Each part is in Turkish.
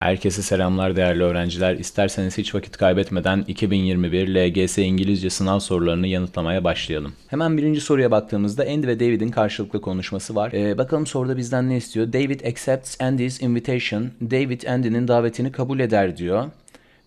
Herkese selamlar değerli öğrenciler. İsterseniz hiç vakit kaybetmeden 2021 LGS İngilizce sınav sorularını yanıtlamaya başlayalım. Hemen birinci soruya baktığımızda Andy ve David'in karşılıklı konuşması var. Ee, bakalım soruda bizden ne istiyor? David accepts Andy's invitation. David Andy'nin davetini kabul eder diyor.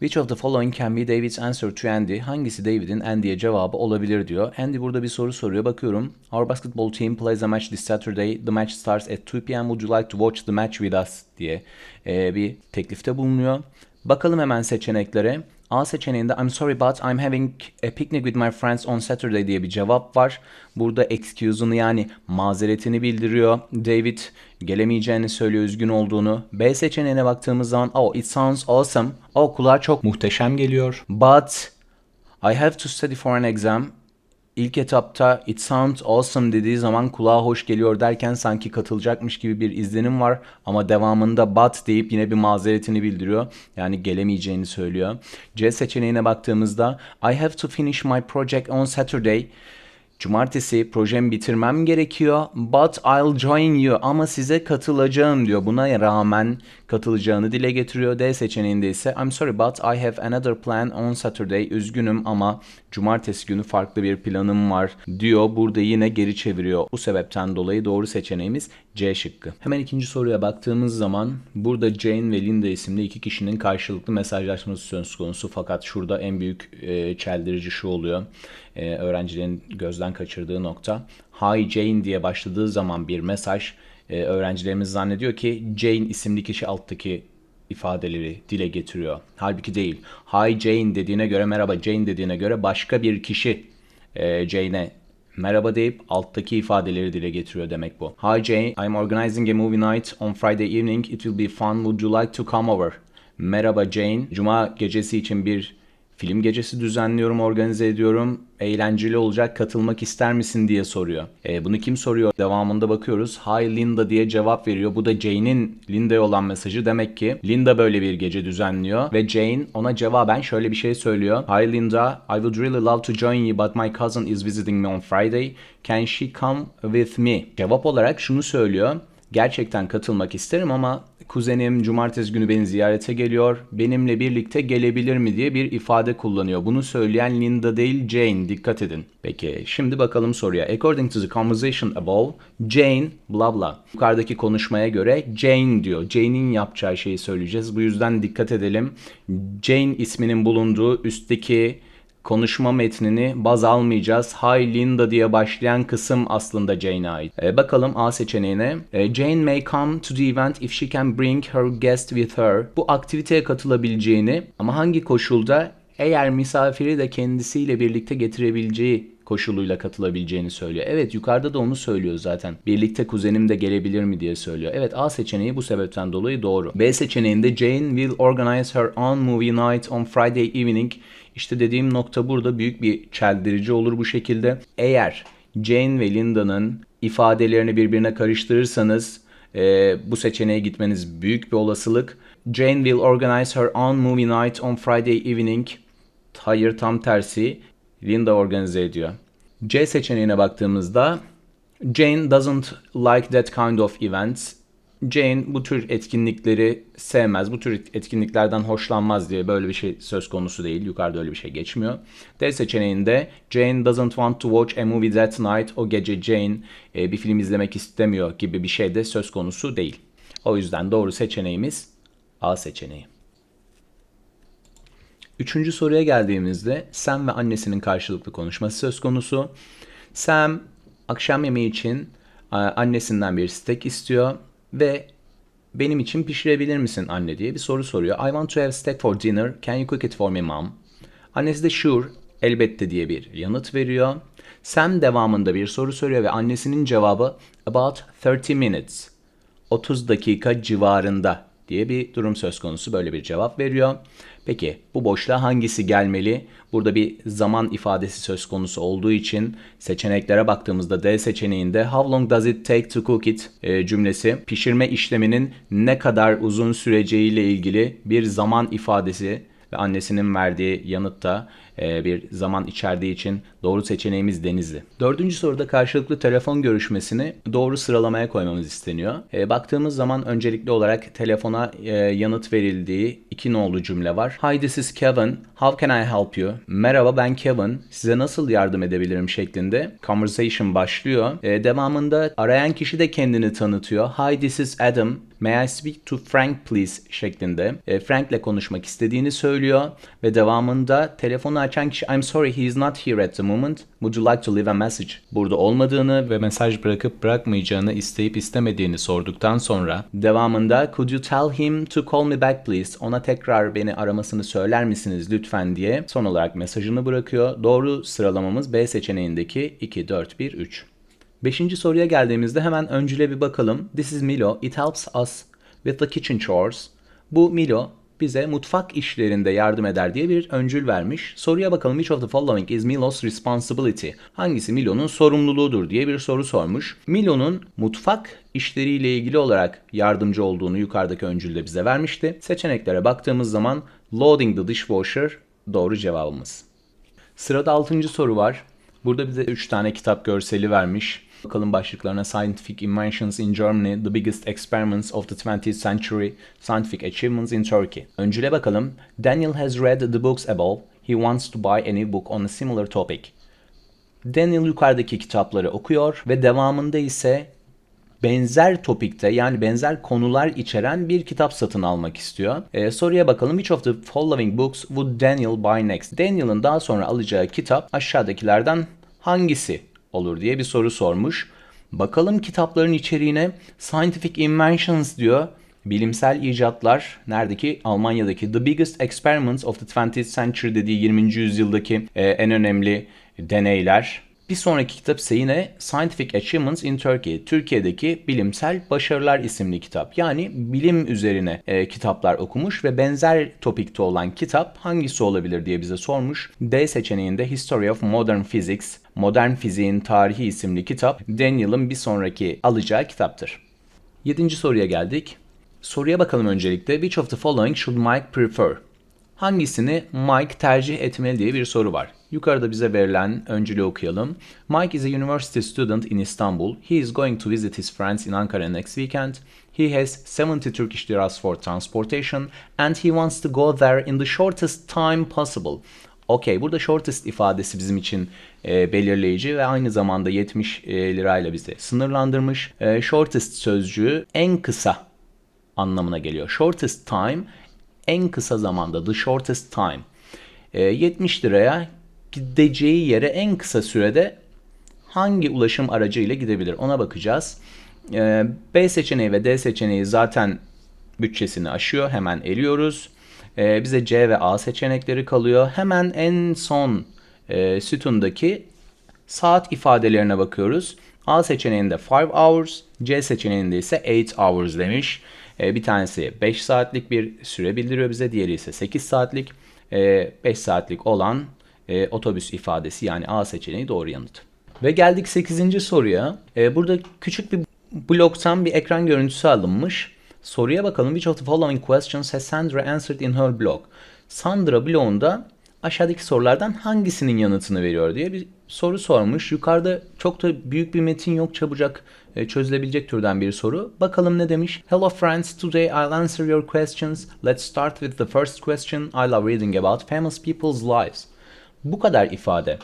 Which of the following can be David's answer to Andy? Hangisi David'in Andy'ye cevabı olabilir diyor. Andy burada bir soru soruyor. Bakıyorum. Our basketball team plays a match this Saturday. The match starts at 2 p.m. Would you like to watch the match with us? diye e, bir teklifte bulunuyor. Bakalım hemen seçeneklere. A seçeneğinde I'm sorry but I'm having a picnic with my friends on Saturday diye bir cevap var. Burada excuse'unu yani mazeretini bildiriyor. David gelemeyeceğini söylüyor, üzgün olduğunu. B seçeneğine baktığımız zaman oh it sounds awesome. Oh kulağa çok muhteşem geliyor. But I have to study for an exam. İlk etapta it sounds awesome dediği zaman kulağa hoş geliyor derken sanki katılacakmış gibi bir izlenim var. Ama devamında but deyip yine bir mazeretini bildiriyor. Yani gelemeyeceğini söylüyor. C seçeneğine baktığımızda I have to finish my project on Saturday. Cumartesi projemi bitirmem gerekiyor. But I'll join you. Ama size katılacağım diyor. Buna rağmen katılacağını dile getiriyor. D seçeneğinde ise I'm sorry but I have another plan on Saturday. Üzgünüm ama cumartesi günü farklı bir planım var diyor. Burada yine geri çeviriyor. Bu sebepten dolayı doğru seçeneğimiz C şıkkı. Hemen ikinci soruya baktığımız zaman burada Jane ve Linda isimli iki kişinin karşılıklı mesajlaşması söz konusu. Fakat şurada en büyük e, çeldirici şu oluyor. E, öğrencilerin gözden kaçırdığı nokta. Hi Jane diye başladığı zaman bir mesaj e, öğrencilerimiz zannediyor ki Jane isimli kişi alttaki ifadeleri dile getiriyor. Halbuki değil. Hi Jane dediğine göre merhaba Jane dediğine göre başka bir kişi e, Jane'e merhaba deyip alttaki ifadeleri dile getiriyor demek bu. Hi Jane, I'm organizing a movie night on Friday evening. It will be fun. Would you like to come over? Merhaba Jane. Cuma gecesi için bir film gecesi düzenliyorum, organize ediyorum. Eğlenceli olacak, katılmak ister misin diye soruyor. E, bunu kim soruyor? Devamında bakıyoruz. Hi Linda diye cevap veriyor. Bu da Jane'in Linda'ya olan mesajı. Demek ki Linda böyle bir gece düzenliyor. Ve Jane ona cevaben şöyle bir şey söylüyor. Hi Linda, I would really love to join you but my cousin is visiting me on Friday. Can she come with me? Cevap olarak şunu söylüyor. Gerçekten katılmak isterim ama kuzenim cumartesi günü beni ziyarete geliyor. Benimle birlikte gelebilir mi diye bir ifade kullanıyor. Bunu söyleyen Linda değil Jane. Dikkat edin. Peki şimdi bakalım soruya. According to the conversation above, Jane bla bla. Yukarıdaki konuşmaya göre Jane diyor. Jane'in yapacağı şeyi söyleyeceğiz. Bu yüzden dikkat edelim. Jane isminin bulunduğu üstteki konuşma metnini baz almayacağız. Hi Linda diye başlayan kısım aslında Jane'e ait. E, bakalım A seçeneğine. E, Jane may come to the event if she can bring her guest with her. Bu aktiviteye katılabileceğini ama hangi koşulda? Eğer misafiri de kendisiyle birlikte getirebileceği koşuluyla katılabileceğini söylüyor. Evet yukarıda da onu söylüyor zaten. Birlikte kuzenim de gelebilir mi diye söylüyor. Evet A seçeneği bu sebepten dolayı doğru. B seçeneğinde Jane will organize her own movie night on Friday evening. İşte dediğim nokta burada büyük bir çeldirici olur bu şekilde. Eğer Jane ve Linda'nın ifadelerini birbirine karıştırırsanız e, bu seçeneğe gitmeniz büyük bir olasılık. Jane will organize her own movie night on Friday evening. Hayır tam tersi. Linda organize ediyor. C seçeneğine baktığımızda Jane doesn't like that kind of events. Jane bu tür etkinlikleri sevmez, bu tür etkinliklerden hoşlanmaz diye böyle bir şey söz konusu değil. Yukarıda öyle bir şey geçmiyor. D seçeneğinde Jane doesn't want to watch a movie that night. O gece Jane e, bir film izlemek istemiyor gibi bir şey de söz konusu değil. O yüzden doğru seçeneğimiz A seçeneği. Üçüncü soruya geldiğimizde Sam ve annesinin karşılıklı konuşması söz konusu. Sam akşam yemeği için annesinden bir steak istiyor ve benim için pişirebilir misin anne diye bir soru soruyor. I want to have steak for dinner. Can you cook it for me mom? Annesi de sure, elbette diye bir yanıt veriyor. Sam devamında bir soru soruyor ve annesinin cevabı about 30 minutes. 30 dakika civarında diye bir durum söz konusu böyle bir cevap veriyor. Peki bu boşluğa hangisi gelmeli? Burada bir zaman ifadesi söz konusu olduğu için seçeneklere baktığımızda D seçeneğinde How long does it take to cook it e, cümlesi pişirme işleminin ne kadar uzun süreceğiyle ilgili bir zaman ifadesi ve annesinin verdiği yanıtta e, bir zaman içerdiği için doğru seçeneğimiz Denizli. Dördüncü soruda karşılıklı telefon görüşmesini doğru sıralamaya koymamız isteniyor. E, baktığımız zaman öncelikli olarak telefona e, yanıt verildiği iki nolu cümle var. Hi this is Kevin. How can I help you? Merhaba ben Kevin. Size nasıl yardım edebilirim şeklinde conversation başlıyor. E, devamında arayan kişi de kendini tanıtıyor. Hi this is Adam. May I speak to Frank please şeklinde e, Frank'le konuşmak istediğini söylüyor ve devamında telefonu açan kişi I'm sorry he is not here at the moment. Would you like to leave a message? Burada olmadığını ve mesaj bırakıp bırakmayacağını isteyip istemediğini sorduktan sonra devamında Could you tell him to call me back please? Ona tekrar beni aramasını söyler misiniz lütfen diye son olarak mesajını bırakıyor. Doğru sıralamamız B seçeneğindeki 2 4 1 3. Beşinci soruya geldiğimizde hemen öncüle bir bakalım. This is Milo. It helps us with the kitchen chores. Bu Milo bize mutfak işlerinde yardım eder diye bir öncül vermiş. Soruya bakalım which of the following is Milo's responsibility? Hangisi Milo'nun sorumluluğudur diye bir soru sormuş. Milo'nun mutfak işleriyle ilgili olarak yardımcı olduğunu yukarıdaki öncülde bize vermişti. Seçeneklere baktığımız zaman loading the dishwasher doğru cevabımız. Sırada 6. soru var. Burada bize 3 tane kitap görseli vermiş. Bakalım başlıklarına Scientific Inventions in Germany, The Biggest Experiments of the 20th Century, Scientific Achievements in Turkey. Öncüle bakalım. Daniel has read the books above. He wants to buy a new book on a similar topic. Daniel yukarıdaki kitapları okuyor ve devamında ise benzer topikte yani benzer konular içeren bir kitap satın almak istiyor. Ee, soruya bakalım. Which of the following books would Daniel buy next? Daniel'ın daha sonra alacağı kitap aşağıdakilerden hangisi olur diye bir soru sormuş. Bakalım kitapların içeriğine Scientific Inventions diyor. Bilimsel icatlar neredeki Almanya'daki The Biggest Experiments of the 20th Century dediği 20. yüzyıldaki e, en önemli deneyler. Bir sonraki kitap ise yine Scientific Achievements in Turkey. Türkiye'deki Bilimsel Başarılar isimli kitap. Yani bilim üzerine e, kitaplar okumuş ve benzer topikte olan kitap hangisi olabilir diye bize sormuş. D seçeneğinde History of Modern Physics, Modern Fiziğin Tarihi isimli kitap Daniel'ın bir sonraki alacağı kitaptır. Yedinci soruya geldik. Soruya bakalım öncelikle. Which of the following should Mike prefer? Hangisini Mike tercih etmeli diye bir soru var. Yukarıda bize verilen öncülü okuyalım. Mike is a university student in Istanbul. He is going to visit his friends in Ankara next weekend. He has 70 Turkish liras for transportation and he wants to go there in the shortest time possible. Okey burada shortest ifadesi bizim için e, belirleyici ve aynı zamanda 70 e, lirayla bize sınırlandırmış. E, shortest sözcüğü en kısa anlamına geliyor. Shortest time en kısa zamanda the shortest time. E, 70 liraya gideceği yere en kısa sürede hangi ulaşım aracıyla gidebilir ona bakacağız. E, B seçeneği ve D seçeneği zaten bütçesini aşıyor. Hemen eliyoruz. E, bize C ve A seçenekleri kalıyor. Hemen en son e, sütundaki saat ifadelerine bakıyoruz. A seçeneğinde 5 hours, C seçeneğinde ise 8 hours demiş. E, bir tanesi 5 saatlik bir süre bildiriyor bize, diğeri ise 8 saatlik. E, 5 saatlik olan e, otobüs ifadesi yani A seçeneği doğru yanıt. Ve geldik 8. soruya. E, burada küçük bir bloktan bir ekran görüntüsü alınmış. Soruya bakalım. Which of the following questions has Sandra answered in her blog? Sandra blogunda aşağıdaki sorulardan hangisinin yanıtını veriyor diye bir soru sormuş. Yukarıda çok da büyük bir metin yok çabucak e, çözülebilecek türden bir soru. Bakalım ne demiş? Hello friends, today I'll answer your questions. Let's start with the first question. I love reading about famous people's lives. Bu kadar ifade.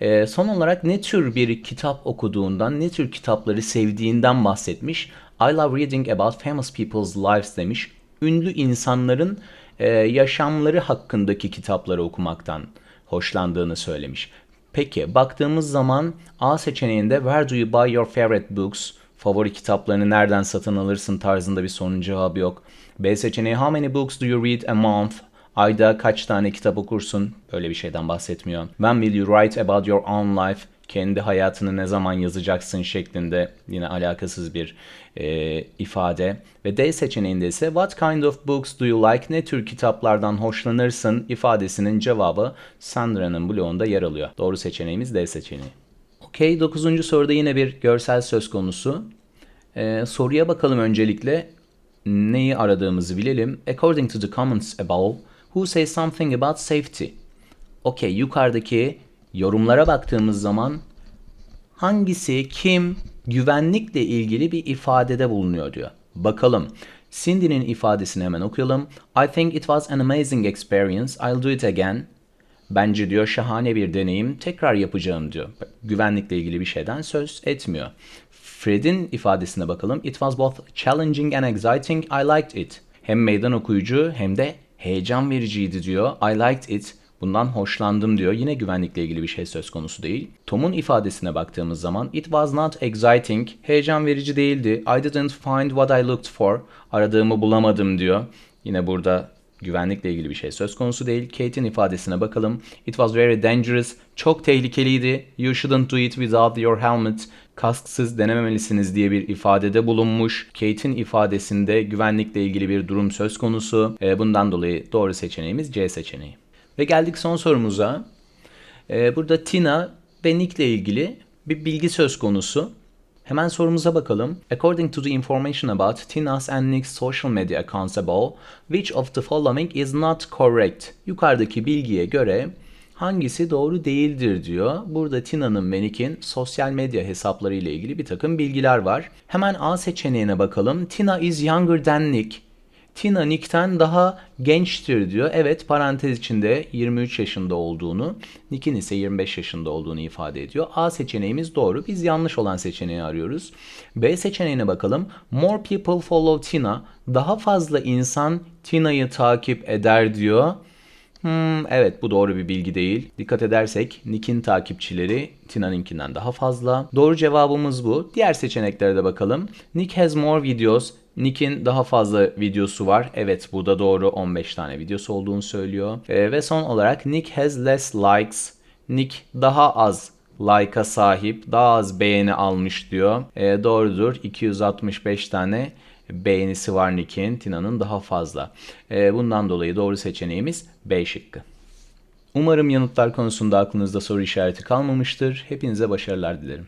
E, son olarak ne tür bir kitap okuduğundan, ne tür kitapları sevdiğinden bahsetmiş. I love reading about famous people's lives demiş. Ünlü insanların e, yaşamları hakkındaki kitapları okumaktan hoşlandığını söylemiş. Peki baktığımız zaman A seçeneğinde Where do you buy your favorite books? Favori kitaplarını nereden satın alırsın tarzında bir sorunun cevabı yok. B seçeneği How many books do you read a month? Ayda kaç tane kitap okursun? Böyle bir şeyden bahsetmiyor. When will you write about your own life? Kendi hayatını ne zaman yazacaksın şeklinde yine alakasız bir e, ifade. Ve D seçeneğinde ise What kind of books do you like? Ne tür kitaplardan hoşlanırsın? ifadesinin cevabı Sandra'nın blogunda yer alıyor. Doğru seçeneğimiz D seçeneği. Okey, dokuzuncu soruda yine bir görsel söz konusu. Ee, soruya bakalım öncelikle. Neyi aradığımızı bilelim. According to the comments above, who says something about safety? Okey yukarıdaki yorumlara baktığımız zaman hangisi kim güvenlikle ilgili bir ifadede bulunuyor diyor. Bakalım. Cindy'nin ifadesini hemen okuyalım. I think it was an amazing experience. I'll do it again. Bence diyor şahane bir deneyim. Tekrar yapacağım diyor. Güvenlikle ilgili bir şeyden söz etmiyor. Fred'in ifadesine bakalım. It was both challenging and exciting. I liked it. Hem meydan okuyucu hem de heyecan vericiydi diyor. I liked it. Bundan hoşlandım diyor. Yine güvenlikle ilgili bir şey söz konusu değil. Tom'un ifadesine baktığımız zaman it was not exciting. Heyecan verici değildi. I didn't find what I looked for. Aradığımı bulamadım diyor. Yine burada güvenlikle ilgili bir şey söz konusu değil. Kate'in ifadesine bakalım. It was very dangerous. Çok tehlikeliydi. You shouldn't do it without your helmet. Kasksız denememelisiniz diye bir ifadede bulunmuş. Kate'in ifadesinde güvenlikle ilgili bir durum söz konusu. E, bundan dolayı doğru seçeneğimiz C seçeneği. Ve geldik son sorumuza. Ee, burada Tina ve Nick ile ilgili bir bilgi söz konusu. Hemen sorumuza bakalım. According to the information about Tina's and Nick's social media accounts above, which of the following is not correct? Yukarıdaki bilgiye göre hangisi doğru değildir diyor. Burada Tina'nın ve Nick'in sosyal medya hesapları ile ilgili bir takım bilgiler var. Hemen A seçeneğine bakalım. Tina is younger than Nick. Tina Nick'ten daha gençtir diyor. Evet parantez içinde 23 yaşında olduğunu, Nick'in ise 25 yaşında olduğunu ifade ediyor. A seçeneğimiz doğru. Biz yanlış olan seçeneği arıyoruz. B seçeneğine bakalım. More people follow Tina. Daha fazla insan Tina'yı takip eder diyor. Hmm, evet bu doğru bir bilgi değil. Dikkat edersek Nick'in takipçileri Tina'nınkinden daha fazla. Doğru cevabımız bu. Diğer seçeneklere de bakalım. Nick has more videos. Nick'in daha fazla videosu var. Evet bu da doğru 15 tane videosu olduğunu söylüyor. Ee, ve son olarak Nick has less likes. Nick daha az like'a sahip, daha az beğeni almış diyor. Ee, doğrudur 265 tane beğenisi var Nick'in, Tina'nın daha fazla. Ee, bundan dolayı doğru seçeneğimiz B şıkkı. Umarım yanıtlar konusunda aklınızda soru işareti kalmamıştır. Hepinize başarılar dilerim.